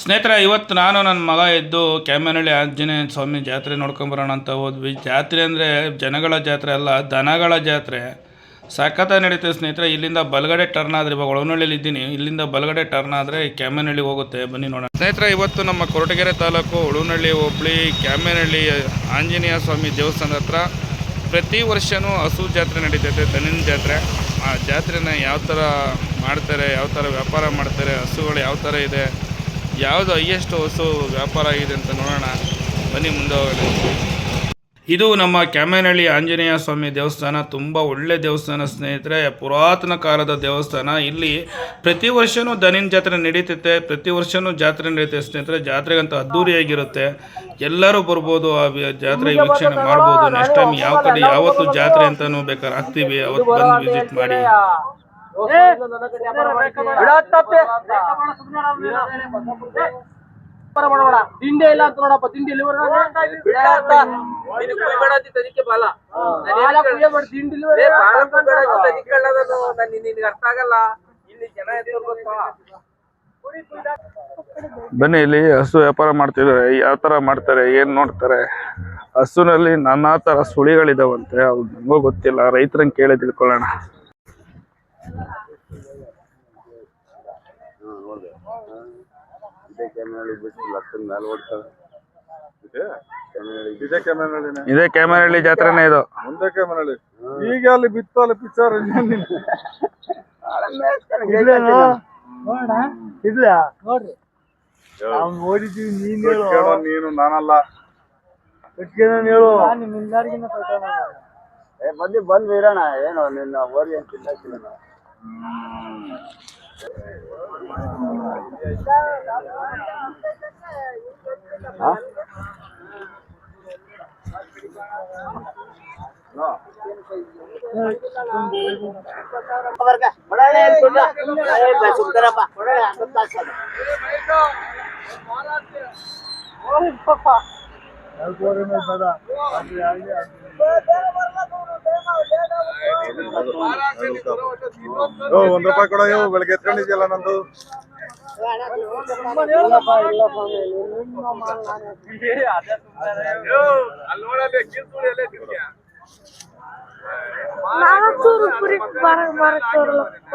ಸ್ನೇಹಿತರೆ, ಇವತ್ತು ನಾನು ನನ್ನ ಮಗ ಇದ್ದು ಕ್ಯಾಮನಹಳ್ಳಿ ಆಂಜನೇಯ ಸ್ವಾಮಿ ಜಾತ್ರೆ ನೋಡ್ಕೊಂಬರೋಣ ಅಂತ ಹೋದ್ವಿ. ಜಾತ್ರೆ ಅಂದರೆ ಜನಗಳ ಜಾತ್ರೆ ಅಲ್ಲ, ದನಗಳ ಜಾತ್ರೆ. ಸಖತ್ತ ನಡೀತದೆ ಸ್ನೇಹಿತರೆ, ಇಲ್ಲಿಂದ ಬಲಗಡೆ ಟರ್ನ್ ಆದರೆ, ಇವಾಗ ಒಳನಹಳ್ಳಿಲಿ ಇದ್ದೀನಿ. ಇಲ್ಲಿಂದ ಬಲಗಡೆ ಟರ್ನ್ ಆದರೆ ಕ್ಯಾಮನಹಳ್ಳಿ ಹೋಗುತ್ತೆ. ಬನ್ನಿ ನೋಡೋಣ. ಸ್ನೇಹಿತರೆ, ಇವತ್ತು ನಮ್ಮ ಕೊರಟಗೆರೆ ತಾಲೂಕು ಉಳುನಹಳ್ಳಿ ಹೋಬಳಿ ಕ್ಯಾಮನಹಳ್ಳಿ ಆಂಜನೇಯ ಸ್ವಾಮಿ ದೇವಸ್ಥಾನದ ಹತ್ರ ಪ್ರತಿ ವರ್ಷವೂ ಹಸು ಜಾತ್ರೆ ನಡೀತೈತೆ, ದನಿನ ಜಾತ್ರೆ. ಆ ಜಾತ್ರೆನ ಯಾವ ಥರ ಮಾಡ್ತಾರೆ ಯಾವ ಥರ ವ್ಯಾಪಾರ ಮಾಡ್ತಾರೆ, ಹಸುಗಳು ಯಾವ ಥರ ಇದೆ ಯಾವುದು ಹೈಯೆಸ್ಟ್ ಹೊಸು ವ್ಯಾಪಾರ ಆಗಿದೆ ಅಂತ ನೋಡೋಣ. ಬನ್ನಿ ಮುಂದೆ ಹೋಗೋಣ. ಇದು ನಮ್ಮ ಕ್ಯಾಮೇನಹಳ್ಳಿ ಆಂಜನೇಯ ಸ್ವಾಮಿ ದೇವಸ್ಥಾನ. ತುಂಬ ಒಳ್ಳೆ ದೇವಸ್ಥಾನ ಸ್ನೇಹಿತರೆ. ಪುರಾತನ ಕಾಲದ ದೇವಸ್ಥಾನ. ಇಲ್ಲಿ ಪ್ರತಿ ವರ್ಷವೂ ದನಿನ ಜಾತ್ರೆ ನಡೀತೈತೆ. ಪ್ರತಿ ವರ್ಷವೂ ಜಾತ್ರೆ ನಡೀತೈತೆ ಸ್ನೇಹಿತರೆ. ಜಾತ್ರೆಗಂತ ಅದ್ದೂರಿಯಾಗಿರುತ್ತೆ. ಎಲ್ಲರೂ ಬರ್ಬೋದು ಆ ಜಾತ್ರೆ ವೀಕ್ಷಣೆ ಮಾಡ್ಬೋದು. ನೆಕ್ಸ್ಟ್ ಟೈಮ್ ಯಾವ ಕಡೆ ಯಾವತ್ತು ಜಾತ್ರೆ ಅಂತಲೂ ಬೇಕಾದ್ರೆ ಹಾಕ್ತೀವಿ. ಅವತ್ತು ಬಂದು ವಿಸಿಟ್ ಮಾಡಿ. ತಿಂಡಿ ಇಲ್ಲ ಅಂತ ನೋಡಪ್ಪ ತಿಂಡಿ ಇಲ್ಲಿ ಅರ್ಥ ಆಗಲ್ಲ. ಇಲ್ಲಿ ಜನ ಎದ್ದರು ಗೊತ್ತಾ? ಬನ್ನಿ ಇಲ್ಲಿ ಹಸು ವ್ಯಾಪಾರ ಮಾಡ್ತಿದ್ದಾರೆ. ಯಾವ ತರ ಮಾಡ್ತಾರೆ ಏನ್ ನೋಡ್ತಾರೆ? ಹಸುನಲ್ಲಿ ನಾನಾ ತರ ಸುಳಿಗಳಿದಾವಂತೆ. ಅವು ನಮಗೂ ಗೊತ್ತಿಲ್ಲ. ರೈತರನ್ ಕೇಳಿ ತಿಳ್ಕೊಳ್ಳೋಣ. ಇದೇ ಕೆಮ್ಮನಹಳ್ಳಿನೇ ಇದೇ ಕ್ಯಾಮರಹಳ್ಳಿ ಜಾತ್ರೆನೇ ಇದು. ಮುಂದೆ ಕೆಮ್ಮನಹಳ್ಳಿ ಈಗ ಅಲ್ಲಿ ಬಿತ್ತಲ್ಲ ಪಿಕ್ಚರ್ ನೋಡ್ರಿ. ಅವ್ನ್ ಓಡಿದೀವಿ ನೀನ್ ಹೇಳು. ಕೇಳೋ ನೀನು ನಾನಲ್ಲ. ಕಟ್ಕೊಂಡು ಹೇಳು ನಿಮ್ ಎಲ್ಲಾರ್ಗಿನ್ನ ಬಂದು ಬಂದು ಇರೋಣ. ಏನು ನಿನ್ನ ಓರಿ ಅಂತಿಲ್ಲ. ಸುಂದರಪ್ಪ ಒಂದ್ ರೂಪಾಯಿ ಕೊಡೋ ಇವು ಬೆಳಗ್ಗೆ ಎತ್ಕೊಂಡಿದ್ಯಲ್ಲ ನಂದು. ನಾಲ್ಕೂರು ಕುರಿ ಬರ ಬರತ್ತವ್ರಲ್ಲಪ್ಪ.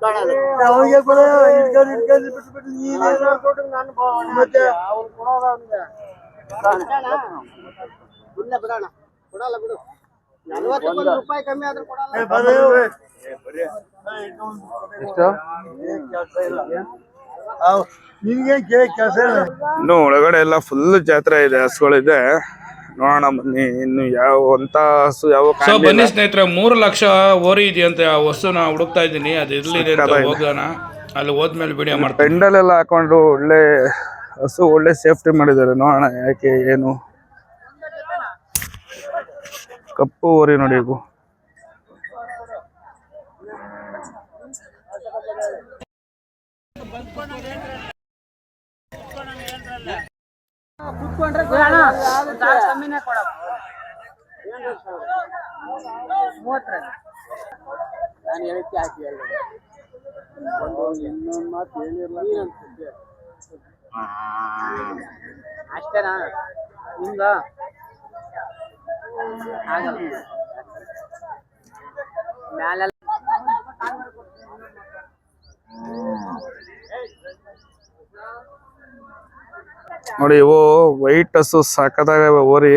ನಿನ್ನ ಯಾಕೆ ಬೆಳಗ್ಗೆ ಎಲ್ಲೆಲ್ವ ಪೇಷಂಟ್ ಅವ್ರಿಗೆ ಕೂಡ ಇಟ್ಕೊಂಡು ಇಟ್ಕೊಂಡು ಬಿಟ್ಬಿಟ್ಟು ನೀನೇನೋ ಕೊಟ್ಟು ನಾನು ಮತ್ತೆ? ಅವ್ರು ಕೊಡೋದ ಅವ್ನಿಗೆ. ಬಿಡೋಣ. ಕೊಡಲ್ಲ ಬಿಡು. ನಲ್ವತ್ತೊಂದು ರೂಪಾಯಿ ಕಮ್ಮಿ ಆದ್ರೂ ಕೊಡಲ್ಲ. ಏ, ಬರೋ. ಅವ್- ನಿನ್ಗೇನ್ ಕೇಕ್ ಕೆಲಸ ಇಲ್ಲ? ಇನ್ನು ಒಳಗಡೆ ಎಲ್ಲ ಫುಲ್ ಜಾತ್ರೆ ಇದೆ ಹಸುಗಳಿದೆ. ನೋಡೋಣ ಬನ್ನಿ ಇನ್ನು ಯಾವ ಅಂತ ಹಸು ಯಾವ ಸೊ ಬನ್ನಿ ಸ್ನೇಹಿತರೆ ಮೂರು ಲಕ್ಷ ಓರಿ ಇದೆಯಂತೆ ಆ ವಸ್ತುನ ಹುಡುಕ್ತಾ ಇದ್ದೀನಿ. ಅದು ಎಲ್ಲಿದೆ ಅಂತ ಹೋಗೋಣ. ಅಲ್ಲಿ ಹೋದ್ಮೇಲೆ ವಿಡಿಯೋ ಮಾಡ್ತೀನಿ. ಪೆಂಡಲ್ ಎಲ್ಲ ಹಾಕೊಂಡು ಒಳ್ಳೆ ಹಸು ಒಳ್ಳೆ ಸೇಫ್ಟಿ ಮಾಡಿದ್ದಾರೆ. ನೋಡೋಣ ಯಾಕೆ ಏನು. ಕಪ್ಪು ಓರಿ ನೋಡಿ ಇವು. ನಾನು ಹೇಳಿಕ್ಕೆ ಹಾಕಿ ಇನ್ನೊಂದು ಮಾತು ಹೇಳಿರಲ್ಲ ಅಷ್ಟೇನಾ ನಿಮ್ದ? ಆಗಲ್ಲ. ಮ್ಯಾಲೆಲ್ಲ ನೋಡಿ ಇವು ವೈಟ್ ಹಸು ಸಾಕದಾಗ ಓರಿ.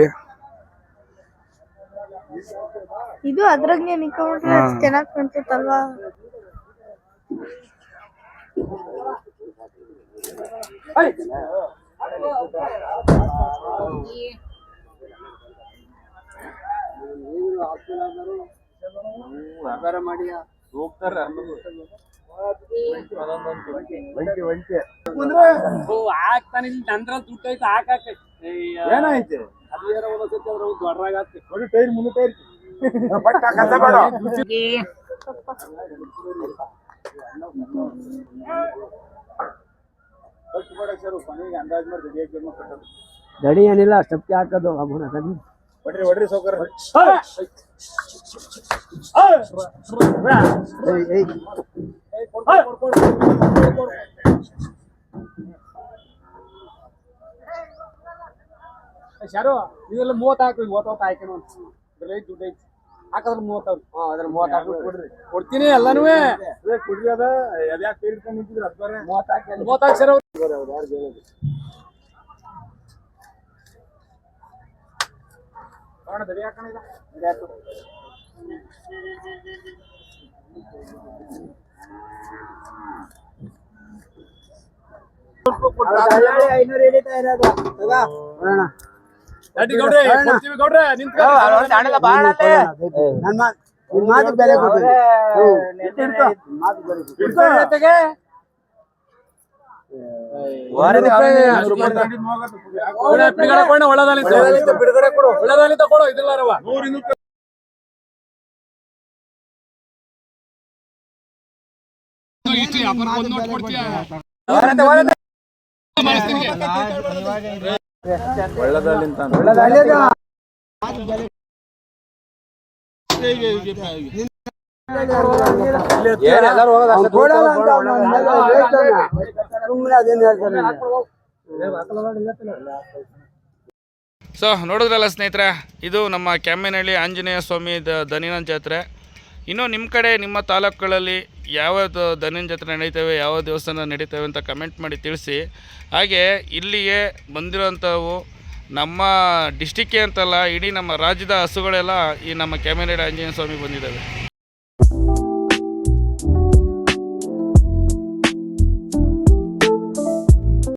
ಇದು ಅದ್ರಾಗೆ ನಿಂತ್ಕೊಂಡ್ರೆ ಚೆನ್ನಾಗ್ ಕಾಣ್ತೈತಲ್ವಾ ವ್ಯಾಪಾರ ಮಾಡಿ ಓ ಹಾಕ್ತಾನೆ ಇಲ್ಲಿ ನಂದ್ರ ದುಡ್ಡು ಐತೆ ಹಾಕಾಕ ಏನಾಯ್ತು? ದೊಡ್ಡರಾಗತ್ತೆ ಟೈರ್ ಮುಂದೆ ಟೈರ್. ದಡಿ ಏನಿಲ್ಲ ಸ್ಟೆಪ್ಗೆ ಹಾಕೋದು ಕಡಿ ಹೊಡ್ರಿ ಹೊಡ್ರಿ ಸೌಕರ್ ಶಾರು ಇದೆಲ್ಲ ಮೂವತ್ತು ಹಾಕು ಮೂವತ್ತೊತ್ತು ಹಾಕಿನ ಇದ್ರಲ್ಲಿ ದುಡ್ಡು ಐತಿ. ಹಾಕದ್ರ ಮೂವತ್ತಾರು. ಹಾ ಅದ್ರ ಮೂವತ್ತಾರು ಕೊಡ್ರಿ. ಕೊಡ್ತೀನಿ ಎಲ್ಲಾನು ಕುಡ್ರಿ ಅದ. ಯಾಕೆ ಇಟ್ಕೊಂಡು ನಿಂತಿದ್ರು? ಅದು ಬೇರೆ. ಮೂವತ್ತು ಹಾಕಿ ಮೂವತ್ತು ಹಾಕಿ ಸರ್ ಕಾರಣ ಹಾಕೋಣ ಗೌಡ್ರೆ ಕೊಡ್ತೀವಿ ಗೌಡ್ರೆ ನನ್ನ ಮಾತು ಬೆಲೆ ಕೊಡ್ತೀನಿ. ಬಿಡುಗಡೆ ಕೊಡು. ಒಳ್ಳೇದಾಲಿ ತಗೊಳ್ಳೋ ಇದಿಲ್ಲಾರವ ಸೊ ನೋಡಿದ್ರಲ್ಲ ಸ್ನೇಹಿತರೆ ಇದು ನಮ್ಮ ಕೆಮ್ಮೇನಹಳ್ಳಿ ಆಂಜನೇಯ ಸ್ವಾಮಿ ದನಿನ ಜಾತ್ರೆ. ಇನ್ನು ನಿಮ್ಮ ಕಡೆ ನಿಮ್ಮ ತಾಲೂಕುಗಳಲ್ಲಿ ಯಾವ್ಯಾವ ದನಿನ ಜಾತ್ರೆ ನಡೀತವೆ ಯಾವ ದೇವಸ್ಥಾನ ನಡೀತವೆ ಅಂತ ಕಮೆಂಟ್ ಮಾಡಿ ತಿಳಿಸಿ. ಹಾಗೆ ಇಲ್ಲಿಗೆ ಬಂದಿರೋಂಥವು ನಮ್ಮ ಡಿಸ್ಟಿಕ್ಕೇ ಅಂತಲ್ಲ, ಇಡೀ ನಮ್ಮ ರಾಜ್ಯದ ಹಸುಗಳೆಲ್ಲ ಈ ನಮ್ಮ ಕೆಮ್ಮಿನಹಳ್ಳಿ ಆಂಜನೇಯ ಸ್ವಾಮಿ ಬಂದಿದ್ದಾವೆ.